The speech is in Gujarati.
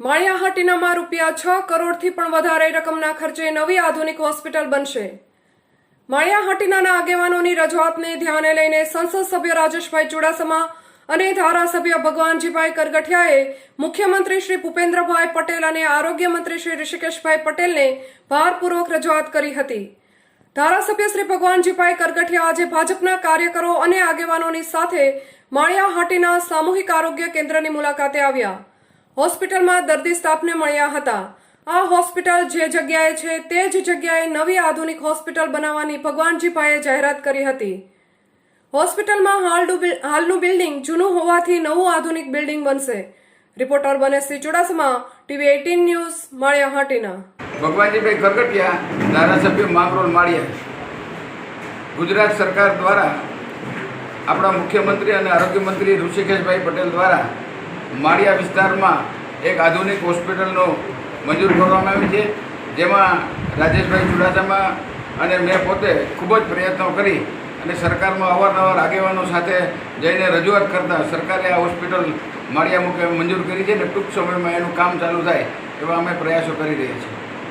માળિયાહાટીનામાં રૂપિયા છ કરોડથી પણ વધારે રકમના ખર્ચે નવી આધુનિક હોસ્પિટલ બનશે. માળિયાહાટીનાના આગેવાનોની રજૂઆતને ધ્યાને લઈને સંસદ સભ્ય રાજેશભાઈ ચુડાસમા અને ધારાસભ્ય ભગવાનજીભાઈ કરગઠિયાએ મુખ્યમંત્રી શ્રી ભૂપેન્દ્રભાઈ પટેલ અને આરોગ્ય મંત્રી શ્રી ઋષિકેશભાઈ પટેલને ભારપૂર્વક રજૂઆત કરી હતી. ધારાસભ્ય શ્રી ભગવાનજીભાઈ કરગઠિયા આજે ભાજપના કાર્યકરો અને આગેવાનોની સાથે માળિયાહાટીના સામૂહિક આરોગ્ય કેન્દ્રની મુલાકાતે આવ્યા. હોસ્પિટલમાં દર્દી સ્ટાફને મળ્યા હતા. આ હોસ્પિટલ જે જગ્યાએ છે તે જ જગ્યાએ નવી આધુનિક હોસ્પિટલ બનાવવાની ભગવાનજીભાઈએ જાહેરાત કરી હતી. હોસ્પિટલમાં હાલનું બિલ્ડિંગ જૂનું હોવાથી નવું આધુનિક બિલ્ડિંગ બનશે. Reporter બનેશ્રી Chudasama, TV eighteen news Maliya Hatina Bhagwanjibhai ખરગટિયા ધારાસભ્ય માંગરોળ માળિયા. ગુજરાત સરકાર દ્વારા આપણા મુખ્યમંત્રી અને આરોગ્ય મંત્રી ઋષિકેશભાઈ પટેલ દ્વારા માળિયા વિસ્તારમાં એક આધુનિક હોસ્પિટલનો મંજૂર કરવામાં આવી છે, જેમાં રાજેશભાઈ ચુડાસમા અને મેં પોતે ખૂબ જ પ્રયત્નો કરી અને સરકારમાં અવારનવાર આગેવાનો સાથે જઈને રજૂઆત કરતાં સરકારે આ હોસ્પિટલ માળિયા મૂકે મંજૂર કરી છે અને ટૂંક સમયમાં એનું કામ ચાલુ થાય એવા અમે પ્રયાસો કરી રહ્યા છીએ.